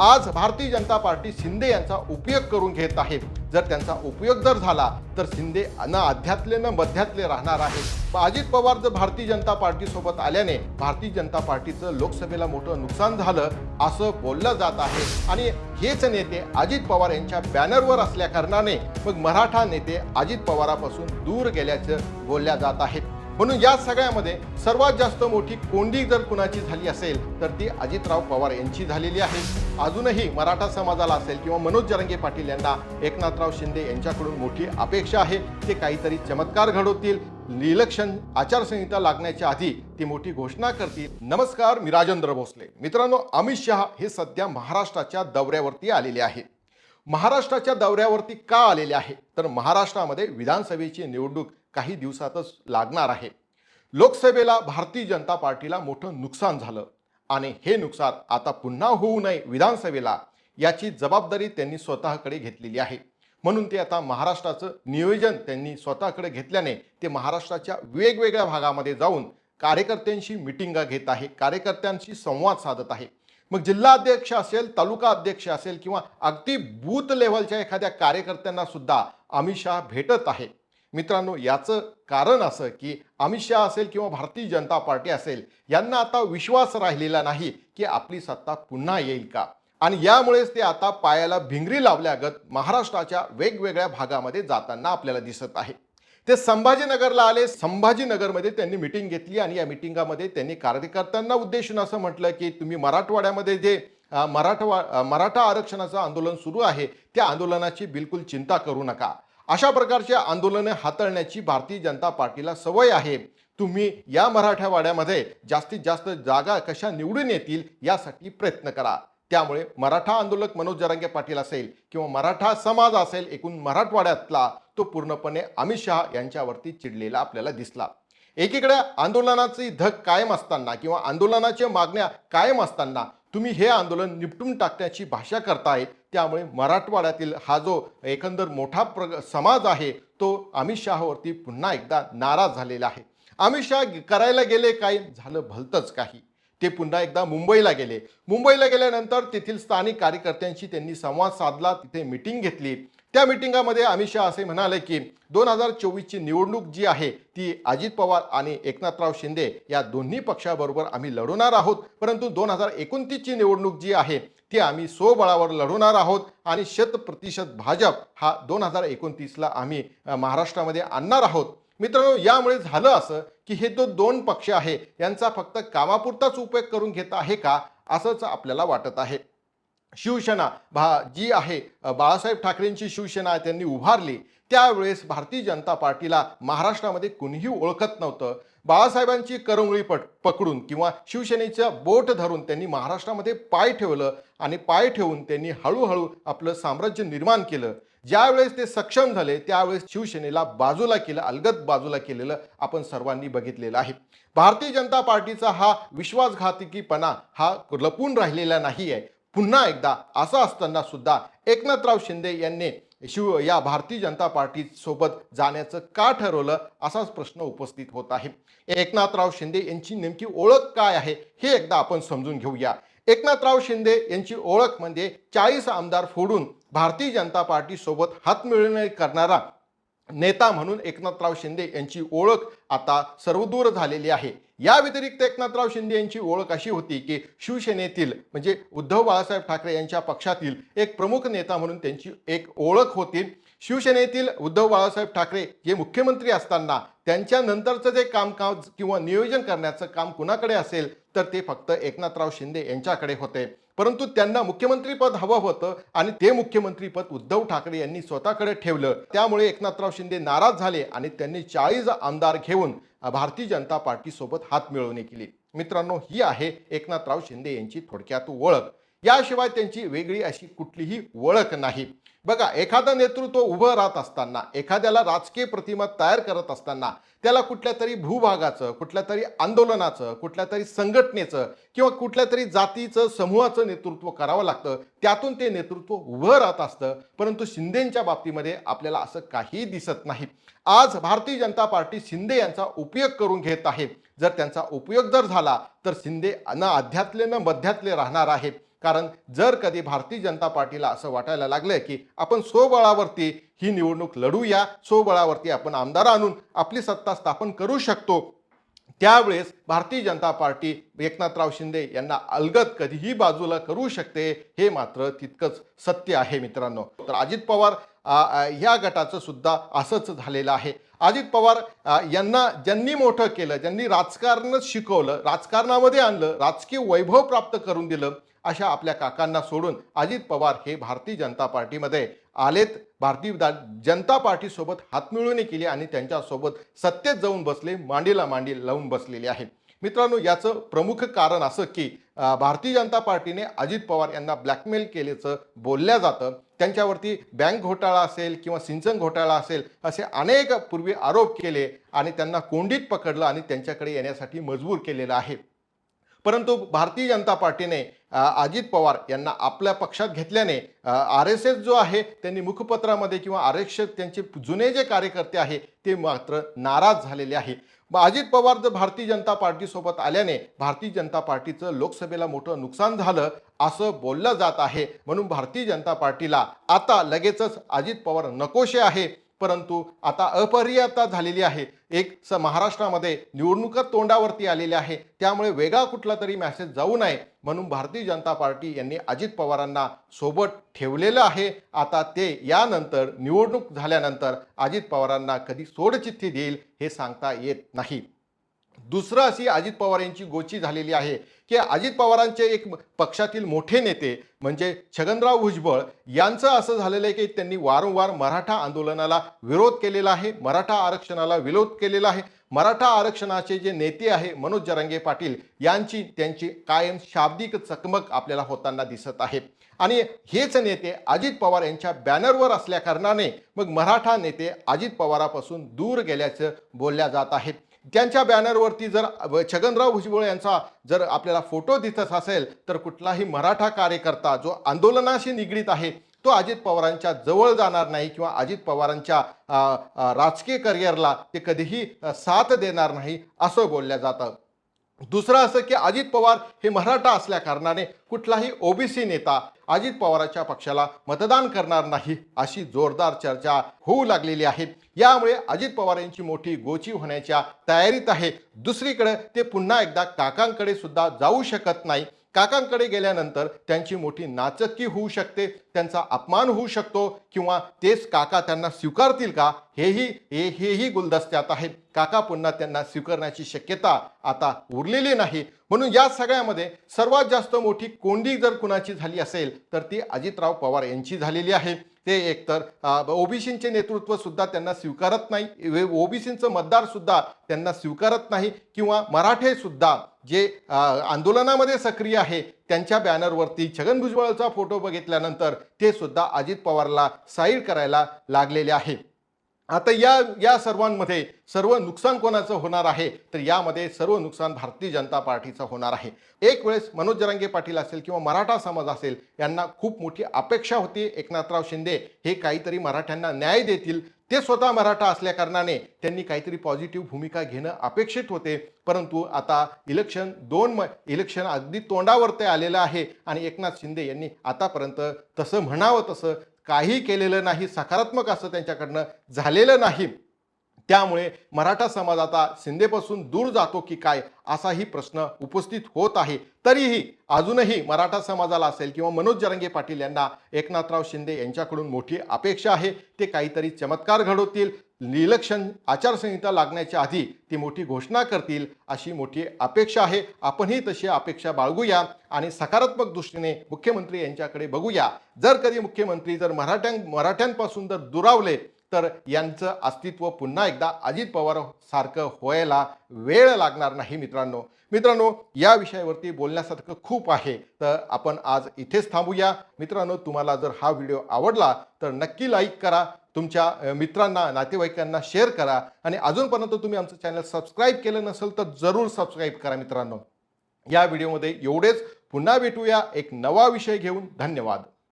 आज भारतीय जनता पार्टी शिंदे यांचा उपयोग करून घेत आहे. जर त्यांचा उपयोग जर झाला तर शिंदे न अध्यातले न मध्यातले राहणार आहे अजित पवार जर भारतीय जनता पार्टीसोबत आल्याने भारतीय जनता पार्टीचं लोकसभेला मोठं नुकसान झालं असं बोललं जात आहे. आणि हेच नेते अजित पवार यांच्या बॅनरवर असल्या कारणाने मग मराठा नेते अजित पवारापासून दूर गेल्याचं बोलल्या जात आहेत. म्हणून या सगळ्यामध्ये सर्वात जास्त मोठी कोंडी जर कुणाची झाली असेल तर ती अजितराव पवार यांची झालेली आहे. अजूनही मराठा समाजाला असेल किंवा मनोज जरंगे पाटील यांना एकनाथराव शिंदे यांच्याकडून मोठी अपेक्षा आहे. ते काहीतरी चमत्कार घडवतील. इलेक्शन आचारसंहिता लागण्याच्या आधी ती मोठी घोषणा करतील. नमस्कार मी राजेंद्र भोसले. मित्रांनो अमित शहा हे सध्या महाराष्ट्राच्या दौऱ्यावरती आलेले आहे. महाराष्ट्राच्या दौऱ्यावरती का आलेले आहे? तर महाराष्ट्रामध्ये विधानसभेची निवडणूक काही दिवसातच लागणार आहे. लोकसभेला भारतीय जनता पार्टीला मोठं नुकसान झालं आणि हे नुकसान आता पुन्हा होऊ नये विधानसभेला याची जबाबदारी त्यांनी स्वतःकडे घेतलेली आहे. म्हणून ते आता महाराष्ट्राचं नियोजन त्यांनी स्वतःकडे घेतल्याने ते महाराष्ट्राच्या वेगवेगळ्या भागामध्ये जाऊन कार्यकर्त्यांशी मिटिंगा घेत आहे कार्यकर्त्यांशी संवाद साधत आहे. मग जिल्हा अध्यक्ष असेल तालुका अध्यक्ष असेल किंवा अगदी बूथ लेव्हलच्या एखाद्या कार्यकर्त्यांना सुद्धा अमित शहा भेटत आहे. मित्रांनो याचं कारण असं की अमित शहा असेल किंवा भारतीय जनता पार्टी असेल यांना आता विश्वास राहिलेला नाही की आपली सत्ता पुन्हा येईल का. आणि यामुळेच ते आता पायाला भिंगरी लावल्यागत महाराष्ट्राच्या वेगवेगळ्या भागामध्ये जाताना आपल्याला दिसत आहे. ते संभाजीनगरला आले संभाजीनगरमध्ये त्यांनी मिटिंग घेतली आणि या मिटिंगामध्ये त्यांनी कार्यकर्त्यांना उद्देशून असं म्हटलं की तुम्ही मराठवाड्यामध्ये जे मराठवा मराठा आरक्षणाचं आंदोलन सुरू आहे त्या आंदोलनाची बिलकुल चिंता करू नका. अशा प्रकारचे आंदोलनं हाताळण्याची भारतीय जनता पार्टीला सवय आहे. तुम्ही या मराठवाड्यामध्ये जास्तीत जास्त जागा कशा निवडून येतील यासाठी प्रयत्न करा. त्यामुळे मराठा आंदोलक मनोज जरांगे पाटील असेल किंवा मराठा समाज असेल एकूण मराठवाड्यातला तो पूर्णपणे अमित शहा यांच्यावरती चिडलेला आपल्याला दिसला. एकीकडे आंदोलनाची धग कायम असताना किंवा आंदोलनाच्या मागण्या कायम असताना तुम्ही हे आंदोलन निपटून टाकण्याची भाषा करतायत त्यामुळे मराठवाड्यातील हा जो एकंदर मोठा प्र समाज आहे तो अमित शहावरती पुन्हा एकदा नाराज झालेला आहे. अमित शहा करायला गेले काय? झालं भलतंच काही. ते पुन्हा एकदा मुंबईला गेले. मुंबईला गेल्यानंतर तेथील स्थानिक कार्यकर्त्यांशी त्यांनी संवाद साधला तिथे मिटिंग घेतली. त्या मिटिंगामध्ये अमित शहा असे म्हणाले की दोन हजार चोवीसची निवडणूक जी आहे ती अजित पवार आणि एकनाथराव शिंदे या दोन्ही पक्षाबरोबर आम्ही लढवणार आहोत. परंतु दोन हजार एकोणतीसची निवडणूक जी आहे ती आम्ही स्वबळावर लढवणार आहोत आणि शत प्रतिशत भाजप हा दोन हजार एकोणतीसला आम्ही महाराष्ट्रामध्ये आणणार आहोत. मित्रांनो यामुळे झालं असं की हे जो दोन पक्ष आहे यांचा फक्त कामापुरताच उपयोग करून घेत आहे का असंच आपल्याला वाटत आहे. शिवसेना भा जी आहे बाळासाहेब ठाकरेंची शिवसेना त्यांनी उभारली. त्यावेळेस भारतीय जनता पार्टीला महाराष्ट्रामध्ये कुणीही ओळखत नव्हतं. बाळासाहेबांची करंगळी पट पकडून किंवा शिवसेनेचं बोट धरून त्यांनी महाराष्ट्रामध्ये पाय ठेवलं आणि पाय ठेवून त्यांनी हळूहळू आपलं साम्राज्य निर्माण केलं. ज्यावेळेस ते सक्षम झाले त्यावेळेस शिवसेनेला बाजूला केलं अलगद बाजूला केलेलं आपण सर्वांनी बघितलेलं आहे. भारतीय जनता पार्टीचा हा विश्वासघातकीपणा हा लपून राहिलेला नाही आहे पुन्हा एकदा असं असताना सुद्धा एकनाथराव शिंदे यांनी शिव या भारतीय जनता पार्टी सोबत जाण्याचं का ठरवलं असाच प्रश्न उपस्थित होत आहे. एकनाथराव शिंदे यांची नेमकी ओळख काय आहे हे एकदा आपण समजून घेऊया. एकनाथराव शिंदे यांची ओळख म्हणजे चाळीस आमदार फोडून भारतीय जनता पार्टी सोबत हातमिळवणी करणारा नेता म्हणून एकनाथराव शिंदे यांची ओळख आता सर्वदूर झालेली आहे. या व्यतिरिक्त एकनाथराव शिंदे यांची ओळख अशी होती की शिवसेनेतील म्हणजे उद्धव बाळासाहेब ठाकरे यांच्या पक्षातील एक प्रमुख नेता म्हणून त्यांची एक ओळख होती. शिवसेनेतील उद्धव बाळासाहेब ठाकरे जे मुख्यमंत्री असताना त्यांच्या नंतरचं जे कामकाज किंवा नियोजन करण्याचं काम कुणाकडे असेल तर ते फक्त एकनाथराव शिंदे यांच्याकडे होते. परंतु त्यांना मुख्यमंत्रीपद हवं होतं आणि ते मुख्यमंत्रीपद उद्धव ठाकरे यांनी स्वतःकडे ठेवलं. त्यामुळे एकनाथराव शिंदे नाराज झाले आणि त्यांनी चाळीस आमदार घेऊन भारतीय जनता पार्टीसोबत हात मिळवणी केली. मित्रांनो ही आहे एकनाथराव शिंदे यांची थोडक्यात ओळख. याशिवाय त्यांची वेगळी अशी कुठलीही ओळख नाही. बघा एखादं नेतृत्व उभं राहत असताना एखाद्याला राजकीय प्रतिमा तयार करत असताना त्याला कुठल्या तरी भूभागाचं कुठल्या तरी आंदोलनाचं कुठल्या तरी संघटनेचं किंवा कुठल्या तरी जातीचं समूहाचं नेतृत्व करावं लागतं. त्यातून ते नेतृत्व उभं राहत असतं. परंतु शिंदेच्या बाबतीमध्ये आपल्याला असं काही दिसत नाही. आज भारतीय जनता पार्टी शिंदे यांचा उपयोग करून घेत आहे. जर त्यांचा उपयोग जर झाला तर शिंदे न आध्यातले न मध्यातले राहणार आहेत कारण जर कधी भारतीय जनता पार्टीला असं वाटायला लागलं की आपण स्वबळावरती ही निवडणूक लढूया स्वबळावरती आपण आमदार आणून आपली सत्ता स्थापन करू शकतो त्यावेळेस भारतीय जनता पार्टी एकनाथराव शिंदे यांना अलगद कधीही बाजूला करू शकते हे मात्र तितकंच सत्य आहे मित्रांनो. तर अजित पवार ह्या गटाचं सुद्धा असंच झालेलं आहे. अजित पवार यांना ज्यांनी मोठं केलं ज्यांनी राजकारणच शिकवलं राजकारणामध्ये आणलं राजकीय वैभव प्राप्त करून दिलं अशा आपल्या काकांना सोडून अजित पवार हे भारतीय जनता पार्टीमध्ये आलेत. भारतीय जनता पार्टीसोबत हातमिळवणी केली आणि त्यांच्यासोबत सत्तेत जाऊन बसले मांडीला मांडी लावून बसलेले आहे मित्रांनो याचं प्रमुख कारण असं की भारतीय जनता पार्टीने अजित पवार यांना ब्लॅकमेल केल्याचं बोलल्या जातं. त्यांच्यावरती बँक घोटाळा असेल किंवा सिंचन घोटाळा असेल असे अनेक पूर्वी आरोप केले आणि त्यांना कोंडीत पकडलं आणि त्यांच्याकडे येण्यासाठी मजबूर केलेलं आहे. परंतु भारतीय जनता पार्टीने अजित पवार यांना आपल्या पक्षात घेतल्याने आर एस एस जो आहे त्यांनी मुखपत्रामध्ये किंवा आरक्षक त्यांचे जुने जे कार्यकर्ते आहे ते मात्र नाराज झालेले आहे. अजित पवार जर भारतीय जनता पार्टीसोबत आल्याने भारतीय जनता पार्टीचं लोकसभेला मोठं नुकसान झालं असं बोललं जात आहे. म्हणून भारतीय जनता पार्टीला आता लगेचच अजित पवार नकोशे आहे. परंतु आता अपरियता झालेली आहे. एक स महाराष्ट्रामध्ये निवडणुका तोंडावरती आलेल्या आहे. त्यामुळे वेगळा कुठला तरी मेसेज जाऊ नये म्हणून भारतीय जनता पार्टी यांनी अजित पवारांना सोबत ठेवलेलं आहे. आता ते यानंतर निवडणूक झाल्यानंतर अजित पवारांना कधी सोडचिठ्ठी देईल हे सांगता येत नाही. दुसरं अशी अजित पवार यांची गोची झालेली आहे. की अजित पवारांचे एक पक्षातील मोठे नेते म्हणजे छगनराव भुजबळ यांचं असं झालेलं आहे की त्यांनी वारंवार मराठा आंदोलनाला विरोध केलेला आहे मराठा आरक्षणाला विरोध केलेला आहे. मराठा आरक्षणाचे जे नेते आहे मनोज जरांगे पाटील यांची त्यांची कायम शाब्दिक चकमक आपल्याला होताना दिसत आहे. आणि हेच नेते अजित पवार यांच्या बॅनरवर असल्या कारणाने मग मराठा नेते अजित पवारापासून दूर गेल्याचं बोलल्या जात आहेत. त्यांच्या बॅनरवरती जर छगनराव भुजबळ यांचा जर आपल्याला फोटो दिसत असेल तर कुठलाही मराठा कार्यकर्ता जो आंदोलनाशी निगडीत आहे तो अजित पवारांच्या जवळ जाणार नाही किंवा अजित पवारांच्या राजकीय करिअरला ते कधीही साथ देणार नाही असं बोललं जातं. दुसरं असं की अजित पवार हे मराठा असल्या कारणाने कुठलाही ओबीसी नेता अजित पवारांच्या पक्षाला मतदान करणार नाही अशी जोरदार चर्चा होऊ लागलेली आहे. यामुळे अजित पवार यांची मोठी गोची होण्याच्या तयारीत आहे. दुसरीकडे ते पुन्हा एकदा काकांकडे सुद्धा जाऊ शकत नाही. काकांकडे गेल्यानंतर त्यांची मोठी नाचक्की होऊ शकते त्यांचा अपमान होऊ शकतो किंवा तेच काका त्यांना स्वीकारतील का? हेही हे हेही गुलदस्त्यात आहे. काका पुन्हा त्यांना स्वीकारण्याची शक्यता आता उरलेली नाही. म्हणून या सगळ्यामध्ये सर्वात जास्त मोठी कोंडी जर कुणाची झाली असेल तर ती अजितराव पवार यांची झालेली आहे. ते एकतर ओबीसींचे नेतृत्व सुद्धा त्यांना स्वीकारत नाही ओबीसींचं मतदार सुद्धा त्यांना स्वीकारत नाही किंवा मराठे सुद्धा जे आंदोलनामध्ये सक्रिय आहे त्यांच्या बॅनरवरती छगन भुजबळचा फोटो बघितल्यानंतर ते सुद्धा अजित पवारला साईड करायला लागलेले आहे. आता या या सर्वांमध्ये सर्व नुकसान कोणाचं होणार आहे? तर यामध्ये सर्व नुकसान भारतीय जनता पार्टीचं होणार आहे. एक वेळेस मनोज जरांगे पाटील असेल किंवा मराठा समाज असेल यांना खूप मोठी अपेक्षा होती एकनाथराव शिंदे. हे काहीतरी मराठ्यांना न्याय देतील. ते स्वतः मराठा असल्याकारणाने त्यांनी काहीतरी पॉझिटिव्ह भूमिका घेणं अपेक्षित होते. परंतु आता इलेक्शन दोन म इलेक्शन अगदी तोंडावर ते आलेलं आहे आणि एकनाथ शिंदे यांनी आतापर्यंत तसं म्हणावं तसं काही केलेलं नाही सकारात्मक असं त्यांच्याकडनं झालेलं नाही. त्यामुळे मराठा समाज आता शिंदेपासून दूर जातो की काय असाही प्रश्न उपस्थित होत आहे. तरीही अजूनही मराठा समाजाला असेल किंवा मनोज जरंगे पाटील यांना एकनाथराव शिंदे यांच्याकडून मोठी अपेक्षा आहे. ते काहीतरी चमत्कार घडवतील. निलक्षण आचारसंहिता लागण्याच्या आधी ती मोठी घोषणा करतील अशी मोठी अपेक्षा आहे. आपणही तशी अपेक्षा बाळगूया आणि सकारात्मक दृष्टीने मुख्यमंत्री यांच्याकडे बघूया. जर कधी मुख्यमंत्री जर मराठ्यां मराठ्यांपासून जर दुरावले तर यांचं अस्तित्व पुन्हा एकदा अजित पवार सारखं व्हायला वेळ लागणार नाही मित्रांनो. मित्रांनो या विषयावरती बोलण्यासारखं खूप आहे. तर आपण आज इथेच थांबूया. मित्रांनो तुम्हाला जर हा व्हिडिओ आवडला तर नक्की लाईक करा. तुमच्या मित्रांना नातेवाईकांना शेअर करा. आणि अजूनपर्यंत तुम्ही आमचं चॅनल सबस्क्राईब केलं नसेल तर जरूर सबस्क्राईब करा मित्रांनो. या व्हिडिओमध्ये एवढेच. पुन्हा भेटूया. एक नवा विषय घेऊन. धन्यवाद.